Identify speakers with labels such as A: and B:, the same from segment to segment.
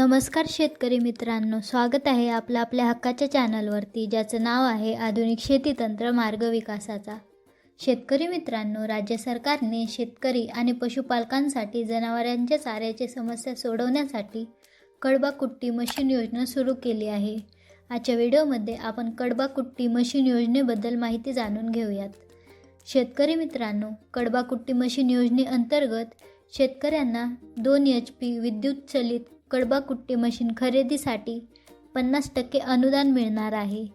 A: नमस्कार शेतकरी मित्रांनो स्वागत आहे आपलं आपल्या हक्काच्या चॅनलवरती ज्याचं नाव आहे आधुनिक शेती तंत्र मार्ग विकासाचा. शेतकरी मित्रांनो राज्य सरकारने शेतकरी आणि पशुपालकांसाठी जनावरांच्या चाऱ्याची समस्या सोडवण्यासाठी कडबा कुट्टी मशीन योजना सुरू केली आहे. आजच्या व्हिडिओमध्ये आपण कडबा कुट्टी मशीन योजनेबद्दल माहिती जाणून घेऊयात. शेतकरी मित्रांनो कडबा कुट्टी मशीन योजनेअंतर्गत शेतकऱ्यांना दोन एच पी विद्युत चलित कडबा कुट्टी मशीन खरेदीसाठी पन्नास टक्के अनुदान मिळणार आहे.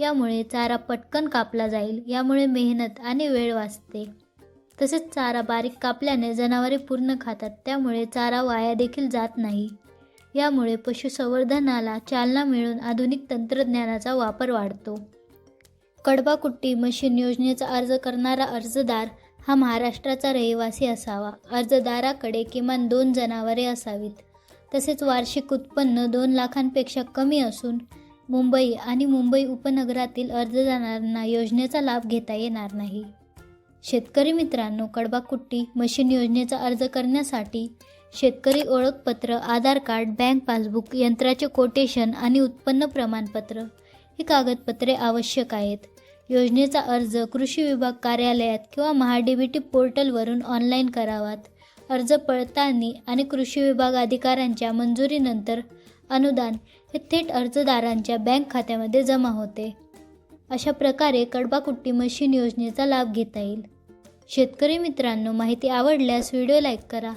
A: यामुळे चारा पटकन कापला जाईल यामुळे मेहनत आणि वेळ वाचते. तसेच चारा बारीक कापल्याने जनावरे पूर्ण खातात त्यामुळे चारा वाया देखील जात नाही. यामुळे पशुसंवर्धनाला चालना मिळून आधुनिक तंत्रज्ञानाचा वापर वाढतो. कडबा कुट्टी मशीन योजनेचा अर्ज करणारा अर्जदार हा महाराष्ट्राचा रहिवासी असावा. अर्जदाराकडे किमान दोन जनावरे असावीत. तसेच वार्षिक उत्पन्न दोन लाखांपेक्षा कमी असून मुंबई आणि मुंबई उपनगरातील अर्जदारांना योजनेचा लाभ घेता येणार नाही. शेतकरी मित्रांनो कडबाकुट्टी मशीन योजनेचा अर्ज करण्यासाठी शेतकरी ओळखपत्र आधार कार्ड बँक पासबुक यंत्राचे कोटेशन आणि उत्पन्न प्रमाणपत्र ही कागदपत्रे आवश्यक आहेत. योजनेचा अर्ज कृषी विभाग कार्यालयात किंवा महाडीबीटी पोर्टलवरून ऑनलाईन करावात. अर्ज पडताळणी आणि कृषी विभाग अधिकाऱ्यांच्या मंजुरीनंतर अनुदान हे थेट अर्जदारांच्या बँक खात्यामध्ये जमा होते. अशा प्रकारे कडबाकुट्टी मशीन योजनेचा लाभ घेता येईल. शेतकरी मित्रांनो माहिती आवडल्यास व्हिडिओ लाईक करा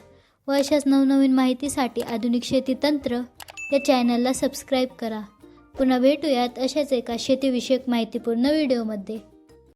A: व अशाच नवनवीन माहितीसाठी आधुनिक शेती तंत्र या चॅनलला सबस्क्राईब करा. पुन्हा भेटूयात अशाच एका शेतीविषयक माहितीपूर्ण व्हिडिओमध्ये.